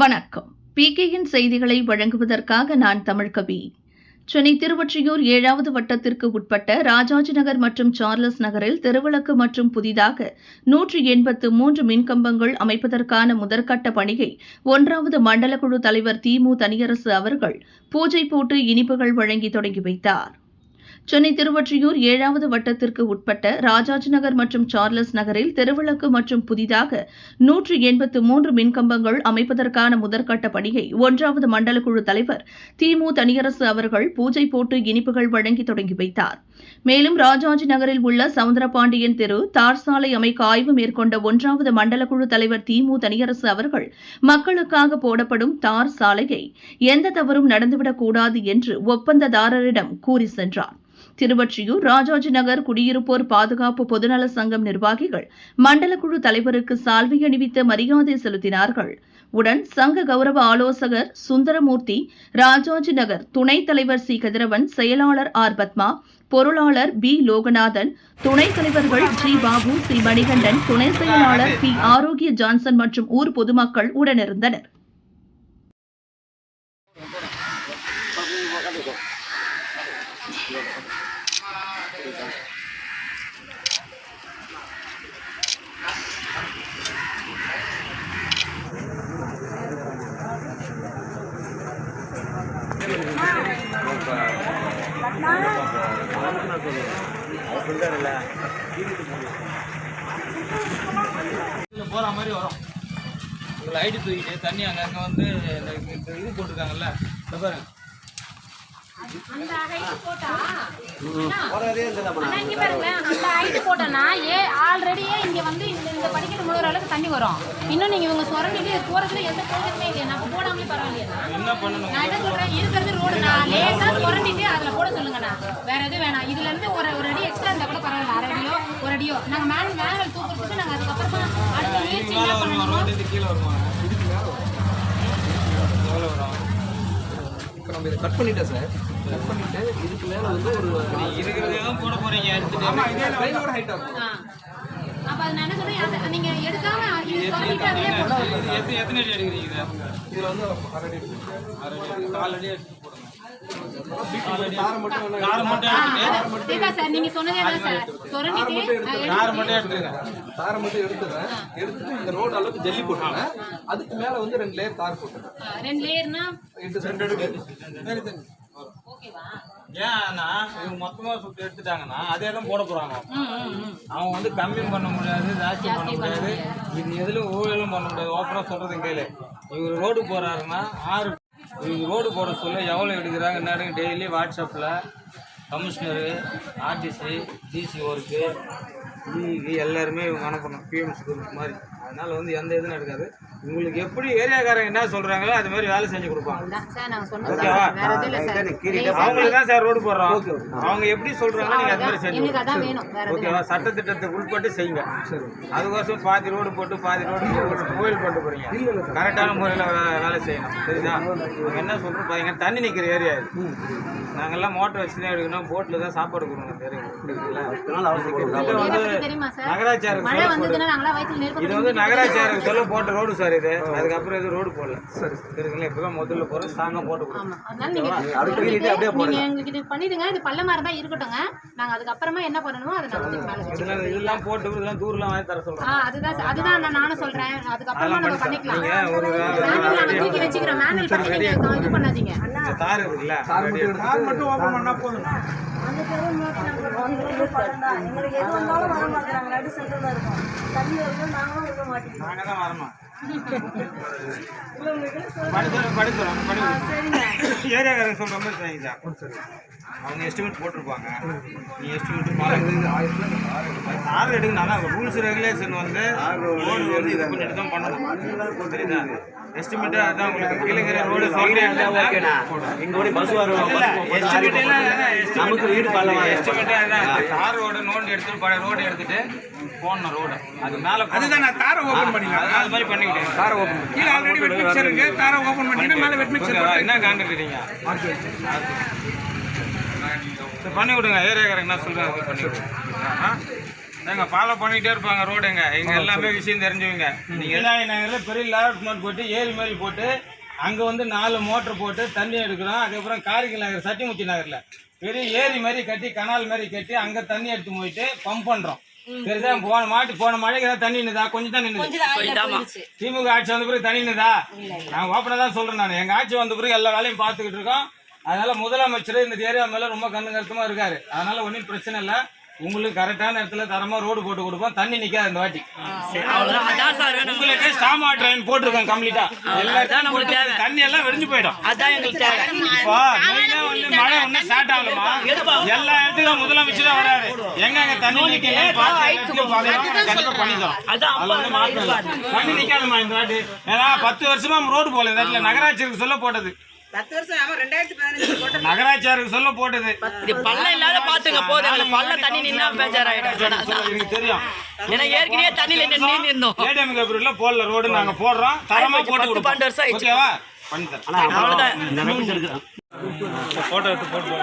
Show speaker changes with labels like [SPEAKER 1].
[SPEAKER 1] வணக்கம். பிகேயின் செய்திகளை வழங்குவதற்காக நான் தமிழ்கவி சென்னை திருவொற்றியூர் ஏழாவது வட்டத்திற்கு உட்பட்ட ராஜாஜி நகர் மற்றும் சார்லஸ் நகரில் தெருவிளக்கு மற்றும் புதிதாக நூற்றி எண்பத்து மூன்று மின்கம்பங்கள் அமைப்பதற்கான முதற்கட்ட பணியை ஒன்றாவது மண்டல குழு தலைவர் திமு தனியரசு அவர்கள் பூஜை போட்டு இனிப்புகள் வழங்கி தொடங்கி வைத்தார். சென்னை திருவொற்றியூர் ஏழாவது வட்டத்திற்கு உட்பட்ட ராஜாஜி நகர் மற்றும் சார்லஸ் நகரில் தெருவிளக்கு மற்றும் புதிதாக நூற்று எண்பத்து மூன்று மின்கம்பங்கள் அமைப்பதற்கான முதற்கட்ட பணியை ஒன்றாவது மண்டல குழு தலைவர் திமு தனியரசு அவர்கள் பூஜை போட்டு இனிப்புகள் வழங்கி தொடங்கி வைத்தார். மேலும் ராஜாஜி நகரில் உள்ள சவுந்தரபாண்டியன் தெரு தார் சாலை அமைக்க ஆய்வு மேற்கொண்ட ஒன்றாவது மண்டல குழு தலைவர் திமு தனியரசு அவர்கள் மக்களுக்காக போடப்படும் தார் சாலையை எந்த தவறும் நடந்துவிடக்கூடாது என்று ஒப்பந்ததாரரிடம் கூறி சென்றார். திருவொற்றியூர் ராஜாஜி நகர் குடியிருப்போர் பாதுகாப்பு பொதுநல சங்கம் நிர்வாகிகள் மண்டல குழு தலைவருக்கு சால்வை அணிவித்து மரியாதை செலுத்தினார்கள். உடன் சங்க கௌரவ ஆலோசகர் சுந்தரமூர்த்தி ராஜாஜி நகர் துணைத் தலைவர் சி. கதிரவன் செயலாளர் ஆர். பத்மா பொருளாளர் பி. லோகநாதன் துணைத் தலைவர்கள் ஜி. பாபு சி. மணிகண்டன் துணை செயலாளர் பி. ஆரோக்கிய ஜான்சன் மற்றும் ஊர் பொதுமக்கள் உடனிருந்தனர்.
[SPEAKER 2] இதில் போகிற மாதிரி வரும். உங்களை லைட்டு தூக்கிட்டு தண்ணி அங்கங்கே வந்து இந்த இது போட்டிருக்காங்கல்ல. இந்த பாருங்க
[SPEAKER 3] ஆல்ரெடியே இங்க வந்து இந்த படிக்கிற முழுகிற அளவுக்கு தண்ணி வரும். இன்னும் நீங்க இவங்க சுரண்டிட்டு போறதுல எந்த இல்லையா. நம்ம போடாமலே பரவாயில்லையா
[SPEAKER 2] என்ன பண்ணணும்?
[SPEAKER 3] நான் என்ன சொல்றேன்? இருக்கிறது ரோடு நான் லேசா சுரண்டிட்டு அதுல போட சொல்லுங்கண்ணா வேற எதுவும் வேணாம். இதுல இருந்து ஒரு ஒரு அடி எக்ஸ்ட்ரா இருந்தா கூட பரவாயில்ல. அரை அடியோ ஒரு அடியோ. நாங்க மேன் மேனுவல் தூக்கிறதுக்கு நாங்க அதுக்கப்புறமா அடுத்த முயற்சி என்ன பண்ணணும்
[SPEAKER 4] இப்போ நம்ம இதை கட் பண்ணிட்டேன் சார் கட் பண்ணிட்டு இதுக்கு மேலே வந்து ஒரு
[SPEAKER 2] நீங்க இருக்கிறதே தான் போட போகிறீங்க எடுத்துட்டு.
[SPEAKER 4] ட்ரைனோட ஹைட் ஆகும்
[SPEAKER 3] ஆ. அப்ப அது நான் என்ன சொல்றேன்? அதை நீங்க எடுக்காம
[SPEAKER 2] எத்தனை அடி எடுக்கிறீங்க இதை?
[SPEAKER 4] இதில் வந்து ஆல்ரெடி
[SPEAKER 2] அரை அடி. கால் அடி
[SPEAKER 4] தாரம் மட்டும் வேணா
[SPEAKER 2] காரை மட்டும் எடுத்துட்டு
[SPEAKER 3] சார் நீங்க சொன்னதே தான் சார்? சுரண்டிட்டு அஹ்,
[SPEAKER 2] காரை மட்டும் எடுத்துருங்க
[SPEAKER 4] தாரம் மட்டும் எடுத்துடுறேன் எடுத்துட்டு இந்த ரோடு அளவுக்கு ஜல்லி போட்டுருங்க அதுக்கு மேலே வந்து ரெண்டு லேயர் தார் போட்டுருங்க
[SPEAKER 3] அஹ், ரெண்டு லேயர்னா ஓகேவா?
[SPEAKER 2] ஏன்னா இவங்க மொத்தமாக சுட்டு எடுத்துட்டாங்கன்னா அதே தான் போட
[SPEAKER 3] ம்
[SPEAKER 2] அவங்க வந்து கம்மியும் பண்ண முடியாது ஜாஸ்தி பண்ண முடியாது. இது எதுலும் ஊழலும் பண்ண முடியாது. ஓப்பனாக சொல்கிறது கேளு இவர் ரோடு போகிறாருன்னா ஆறு இவங்க ரோடு போட சொல்ல எவ்வளோ எடுக்கிறாங்க என்னன்னு டெய்லி வாட்ஸ்அப்பில் commissioner RDC DC work DE எல்லாருமே இவங்க அனுப்பணும் பிஎம்சி குரூப் மாதிரி. அதனால் வந்து எந்த இதுவும் எடுக்காது உங்களுக்கு எப்படி ஏரியாக்காரங்க என்ன சொல்கிறாங்களோ அது மாதிரி வேலை செஞ்சு கொடுப்பாங்க.
[SPEAKER 3] நாங்க
[SPEAKER 2] அவங்களுக்கு தான் சார். ரோடு போடுறோம். அவங்க எப்படி சொல்கிறாங்களோ நீங்கள் அது மாதிரி செஞ்சு ஓகேவா? சட்டத்திட்டத்துக்கு உட்பட்டு செய்யுங்க. அதுக்கோசம் பாதி ரோடு போட்டு பாதி ரோடு போட்டு கோயில் போட்டு போறீங்க. கரெக்டான முறையில் வேலை செய்யணும். சரிதா நாங்கள் என்ன சொல்கிறோம் பாருங்க தண்ணி நிற்கிற ஏரியா இது. நாங்கெல்லாம் மோட்டர் வச்சு தான் எடுக்கணும். போட்டில் தான் சாப்பாடு கொடுக்கணும்
[SPEAKER 3] தெரியுமா சார்?
[SPEAKER 2] இது வந்து நகராட்சியாருக்கு சொல்ல போட்ட ரோடு சார் இது. அதுக்கப்புறம் இது ரோடு போடல. சரிங்களா? இப்பதான் முதல்ல போகிற ஸ்ட்ராங்காக போட்டு கொடுக்கணும்
[SPEAKER 3] இது பண்ணிடுங்க. இது பள்ளமா இருந்தா இருக்கட்டும்ங்க நாங்க அதுக்கப்புறமா என்ன பண்ணணுமோ அதை நாங்க.
[SPEAKER 2] இதெல்லாம் போட்டு இதெல்லாம் தூர்லாம் வாங்கி தர சொல்கிறோம்
[SPEAKER 3] ஆ அதுதான் அதுதான் நான் நானும் சொல்றேன். அதுக்கப்புறமா நம்ம பண்ணிக்கலாம். மேனுவல் நாங்க தூக்கி வச்சுக்கிறோம். மேனுவல் பண்ணி நீங்க இது பண்ணாதீங்க.
[SPEAKER 2] தார் இருக்குல்ல
[SPEAKER 4] தார் மட்டும் எடுத்துட்டு
[SPEAKER 5] அந்த தெரு நோக்கி நாங்கள் வந்து பழம்தான் எங்களுக்கு எது வந்தாலும் வர மாட்டேங்கிறாங்க. நடு சென்டரில் இருக்கும். தண்ணி இருக்கும் நாங்களும் இருக்க மாட்டேங்கிறோம்.
[SPEAKER 2] நாங்க தான் வரணும். ஏரியாக்காரங்க சொல்ற மாதிரி அவங்க எஸ்டிமேட் போட்டிருப்பாங்க. நீ எஸ்டிமேட் தார் எடுங்க நல்லா ரூல்ஸ் ரெகுலேஷன் வந்து ரோடு வந்து இது பண்ணிட்டு தான் பண்ணணும். தெரியுதா எஸ்டிமேட் அதான் உங்களுக்கு ரோடு எஸ்டிமேட் தார் ரோடு எடுத்துட்டு பழைய ரோடு எடுத்துட்டு போடணும் ரோடு. அது மேல அதுதான் நான் தாரை ஓபன் பண்ணிக்கலாம் அது மாதிரி பண்ணிக்கிட்டேன். தாரை ஓபன் கீழே ஆல்ரெடி வெட் மிக்சர் இருக்கு. தாரை ஓபன் பண்ணிட்டு மேல வெட் மிக்சர் என்ன காண்ட்ராக்ட் சரி பண்ணி விடுங்க. ஏரியாக்காரங்க என்ன சொல்றாங்க? அது பண்ணி விடுங்க. ஆ? நாங்க ஃபாலோ பண்ணிட்டே இருப்பாங்க ரோடுங்க இங்க எல்லாமே விஷயம் தெரிஞ்சுவீங்க. நீங்க எல்லா நகர்ல பெரிய லேஅவுட் நோட் போட்டு ஏரி மாதிரி போட்டு அங்க வந்து நாலு மோட்டர் போட்டு தண்ணி எடுக்கிறோம். அதுக்கப்புறம் காரிக்கல் நகர் சட்டிமுத்தி நகர்ல. பெரிய ஏரி மாதிரி கட்டி கனால் மாதிரி கட்டி அங்க தண்ணி எடுத்து போயிட்டு பம்ப் பண்றோம். சரிதா போன மாட்டு போன மழைக்கு ஏதாவது தண்ணி நின்னுதா? கொஞ்சம் தான் நின்னுது. திமுக ஆட்சி வந்த பிறகு தண்ணி நின்னுதா? நான் ஓப்பனா தான் சொல்றேன் நான். எங்க ஆட்சி வந்த பிறகு எல்லா வேலையும் பார்த்துக்கிட்டு இருக்கோம். அதனால முதலமைச்சர் இந்த ஏரியா மேல ரொம்ப கண்ணு கருத்துமா இருக்காரு. அதனால ஒன்றும் பிரச்சனை இல்லை. உங்களுக்கு கரெக்டான இடத்துல தரமா ரோடு போட்டு கொடுப்போம். தண்ணி நிக்காது இந்த வாட்டி. உங்களுக்கு ஸ்டாமா ட்ரெயின் போட்டிருக்கேன் கம்ப்ளீட்டா எல்லாத்தையும் தண்ணி எல்லாம் வெடிஞ்சு போயிடும்.
[SPEAKER 6] அதான் எங்களுக்கு
[SPEAKER 2] மெயினா வந்து மழை ஒன்றும் ஸ்டார்ட் ஆகலமா எல்லா இடத்துக்கும் முதலமைச்சர் வராரு. எங்க எங்க தண்ணி நிக்கலன்னு பார்த்து எல்லாத்தையும் பார்க்கணும். கண்டிப்பா பண்ணி தரோம்
[SPEAKER 6] அதான்
[SPEAKER 2] அதுல வந்து மாற்றம் இல்லை. தண்ணி நிக்காதுமா இந்த வாட்டி. ஏன்னா பத்து வருஷமா ரோடு போல இந்த இடத்துல நகராட்சிக்கு சொல்ல போட்டது.
[SPEAKER 7] பத்து வருஷம் ஆமா ரெண்டாயிரத்தி பதினஞ்சு போட்ட
[SPEAKER 2] நகராட்சியாருக்கு சொல்ல போட்டது.
[SPEAKER 6] இது பள்ளம் இல்லாத பாத்துங்க போதும் பள்ளம் தண்ணி நின்னா
[SPEAKER 2] எனக்கு தெரியும்.
[SPEAKER 6] ஏன்னா ஏற்கனவே தண்ணியில நின்று இருந்தோம்
[SPEAKER 2] ஏடிஎம் கபூர்ல போடல ரோடு நாங்க போடுறோம். தரமா போட்டு
[SPEAKER 6] பன்னெண்டு வருஷம்
[SPEAKER 2] கொடுப்போம்.
[SPEAKER 6] ஆயிடுச்சு.
[SPEAKER 2] ஓகேவா? பண்ணி தரேன்.
[SPEAKER 6] அவ்வளவுதான்.
[SPEAKER 2] போட்டோ எடுத்து போட்டு